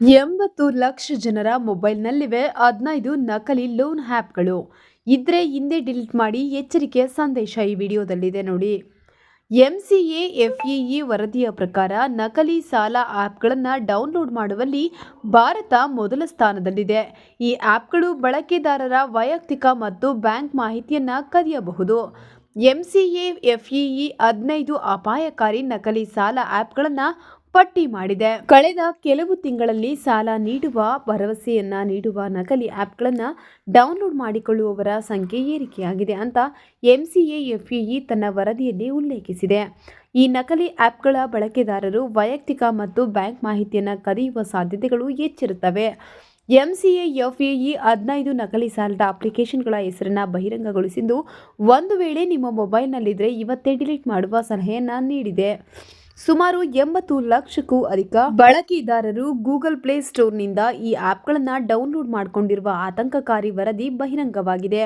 ಎಂಬತ್ತು ಲಕ್ಷ ಜನರ ಮೊಬೈಲ್ನಲ್ಲಿವೆ. ಹದಿನೈದು ನಕಲಿ ಲೋನ್ ಆ್ಯಪ್ಗಳು ಇದ್ರೆ ಹಿಂದೆ ಡಿಲೀಟ್ ಮಾಡಿ ಎಚ್ಚರಿಕೆ ಸಂದೇಶ ಈ ವಿಡಿಯೋದಲ್ಲಿದೆ ನೋಡಿ. M C A F E ವರದಿಯ ಪ್ರಕಾರ ನಕಲಿ ಸಾಲ ಆ್ಯಪ್ಗಳನ್ನು ಡೌನ್ಲೋಡ್ ಮಾಡುವಲ್ಲಿ ಭಾರತ ಮೊದಲ ಸ್ಥಾನದಲ್ಲಿದೆ. ಈ ಆ್ಯಪ್ಗಳು ಬಳಕೆದಾರರ ವೈಯಕ್ತಿಕ ಮತ್ತು ಬ್ಯಾಂಕ್ ಮಾಹಿತಿಯನ್ನು ಕದಿಯಬಹುದು. M C A F E ಹದಿನೈದು ಅಪಾಯಕಾರಿ ನಕಲಿ ಸಾಲ ಆ್ಯಪ್ಗಳನ್ನು ಪಟ್ಟಿ ಮಾಡಿದೆ. ಕಳೆದ ಕೆಲವು ತಿಂಗಳಲ್ಲಿ ಸಾಲ ನೀಡುವ ಭರವಸೆಯನ್ನ ನೀಡುವ ನಕಲಿ ಆ್ಯಪ್ಗಳನ್ನು ಡೌನ್ಲೋಡ್ ಮಾಡಿಕೊಳ್ಳುವವರ ಸಂಖ್ಯೆ ಏರಿಕೆಯಾಗಿದೆ ಅಂತ ಎಂಸಿಎಎಫ್ಇ ತನ್ನ ವರದಿಯಲ್ಲಿ ಉಲ್ಲೇಖಿಸಿದೆ. ಈ ನಕಲಿ ಆ್ಯಪ್ಗಳ ಬಳಕೆದಾರರು ವೈಯಕ್ತಿಕ ಮತ್ತು ಬ್ಯಾಂಕ್ ಮಾಹಿತಿಯನ್ನು ಕದಿಯುವ ಸಾಧ್ಯತೆಗಳು ಹೆಚ್ಚಿರುತ್ತವೆ. ಎಂಸಿಎಎಫ್ಎಇ ಹದಿನೈದು ನಕಲಿ ಸಾಲದ ಅಪ್ಲಿಕೇಶನ್ಗಳ ಹೆಸರನ್ನು ಬಹಿರಂಗಗೊಳಿಸಿದ್ದು, ಒಂದು ವೇಳೆ ನಿಮ್ಮ ಮೊಬೈಲ್ನಲ್ಲಿದ್ದರೆ ಇವತ್ತೇ ಡಿಲೀಟ್ ಮಾಡುವ ಸಲಹೆಯನ್ನು ನೀಡಿದೆ. ಸುಮಾರು ಎಂಬತ್ತು ಲಕ್ಷಕ್ಕೂ ಅಧಿಕ ಬಳಕೆದಾರರು ಗೂಗಲ್ ಪ್ಲೇ ಸ್ಟೋರ್ನಿಂದ ಈ ಆ್ಯಪ್ಗಳನ್ನು ಡೌನ್ಲೋಡ್ ಮಾಡಿಕೊಂಡಿರುವ ಆತಂಕಕಾರಿ ವರದಿ ಬಹಿರಂಗವಾಗಿದೆ.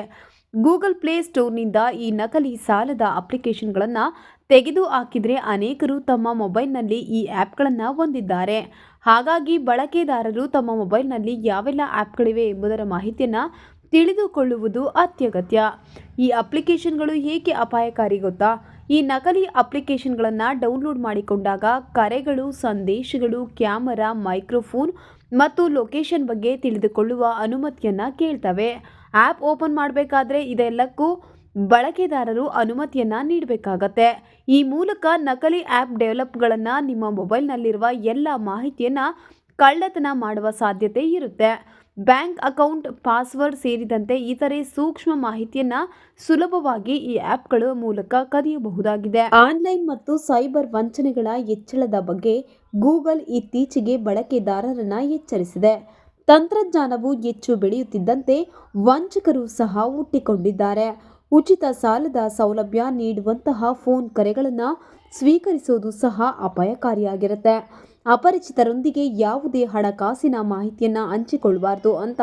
ಗೂಗಲ್ ಪ್ಲೇ ಸ್ಟೋರ್ನಿಂದ ಈ ನಕಲಿ ಸಾಲದ ಅಪ್ಲಿಕೇಶನ್ಗಳನ್ನು ತೆಗೆದು ಹಾಕಿದರೆ ಅನೇಕರು ತಮ್ಮ ಮೊಬೈಲ್ನಲ್ಲಿ ಈ ಆ್ಯಪ್ಗಳನ್ನು ಹೊಂದಿದ್ದಾರೆ. ಹಾಗಾಗಿ ಬಳಕೆದಾರರು ತಮ್ಮ ಮೊಬೈಲ್ನಲ್ಲಿ ಯಾವೆಲ್ಲ ಆ್ಯಪ್ಗಳಿವೆ ಎಂಬುದರ ಮಾಹಿತಿಯನ್ನು ತಿಳಿದುಕೊಳ್ಳುವುದು ಅತ್ಯಗತ್ಯ. ಈ ಅಪ್ಲಿಕೇಶನ್ಗಳು ಏಕೆ ಅಪಾಯಕಾರಿ ಗೊತ್ತಾ? ಈ ನಕಲಿ ಅಪ್ಲಿಕೇಶನ್ಗಳನ್ನು ಡೌನ್ಲೋಡ್ ಮಾಡಿಕೊಂಡಾಗ ಕರೆಗಳು, ಸಂದೇಶಗಳು, ಕ್ಯಾಮರಾ, ಮೈಕ್ರೋಫೋನ್ ಮತ್ತು ಲೊಕೇಶನ್ ಬಗ್ಗೆ ತಿಳಿದುಕೊಳ್ಳುವ ಅನುಮತಿಯನ್ನು ಕೇಳ್ತವೆ. ಆ್ಯಪ್ ಓಪನ್ ಮಾಡಬೇಕಾದ್ರೆ ಇದೆಲ್ಲಕ್ಕೂ ಬಳಕೆದಾರರು ಅನುಮತಿಯನ್ನು ನೀಡಬೇಕಾಗತ್ತೆ. ಈ ಮೂಲಕ ನಕಲಿ ಆ್ಯಪ್ ಡೆವಲಪ್ಗಳನ್ನು ನಿಮ್ಮ ಮೊಬೈಲ್ನಲ್ಲಿರುವ ಎಲ್ಲ ಮಾಹಿತಿಯನ್ನು ಕಳ್ಳತನ ಮಾಡುವ ಸಾಧ್ಯತೆ ಇರುತ್ತೆ. ಬ್ಯಾಂಕ್ ಅಕೌಂಟ್, ಪಾಸ್ವರ್ಡ್ ಸೇರಿದಂತೆ ಇತರೆ ಸೂಕ್ಷ್ಮ ಮಾಹಿತಿಯನ್ನ ಸುಲಭವಾಗಿ ಈ ಆ್ಯಪ್ಗಳ ಮೂಲಕ ಕದಿಯಬಹುದಾಗಿದೆ. ಆನ್ಲೈನ್ ಮತ್ತು ಸೈಬರ್ ವಂಚನೆಗಳ ಹೆಚ್ಚಳದ ಬಗ್ಗೆ ಗೂಗಲ್ ಇತ್ತೀಚೆಗೆ ಬಳಕೆದಾರರನ್ನ ಎಚ್ಚರಿಸಿದೆ. ತಂತ್ರಜ್ಞಾನವು ಹೆಚ್ಚು ಬೆಳೆಯುತ್ತಿದ್ದಂತೆ ವಂಚಕರು ಸಹ ಹುಟ್ಟಿಕೊಂಡಿದ್ದಾರೆ. ಉಚಿತ ಸಾಲದ ಸೌಲಭ್ಯ ನೀಡುವಂತಹ ಫೋನ್ ಕರೆಗಳನ್ನು ಸ್ವೀಕರಿಸುವುದು ಸಹ ಅಪಾಯಕಾರಿಯಾಗಿರುತ್ತೆ. ಅಪರಿಚಿತರೊಂದಿಗೆ ಯಾವುದೇ ಹಣಕಾಸಿನ ಮಾಹಿತಿಯನ್ನು ಹಂಚಿಕೊಳ್ಳಬಾರದು ಅಂತ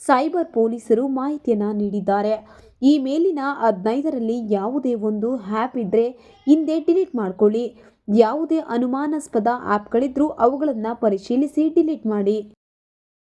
ಸೈಬರ್ ಪೊಲೀಸರು ಮಾಹಿತಿಯನ್ನು ನೀಡಿದ್ದಾರೆ. ಈ ಮೇಲಿನ ಹದಿನೈದರಲ್ಲಿ ಯಾವುದೇ ಒಂದು ಆ್ಯಪ್ ಇದ್ದರೆ ಹಿಂದೆ ಡಿಲೀಟ್ ಮಾಡಿಕೊಳ್ಳಿ. ಯಾವುದೇ ಅನುಮಾನಾಸ್ಪದ ಆ್ಯಪ್ಗಳಿದ್ರೂ ಅವುಗಳನ್ನು ಪರಿಶೀಲಿಸಿ ಡಿಲೀಟ್ ಮಾಡಿ.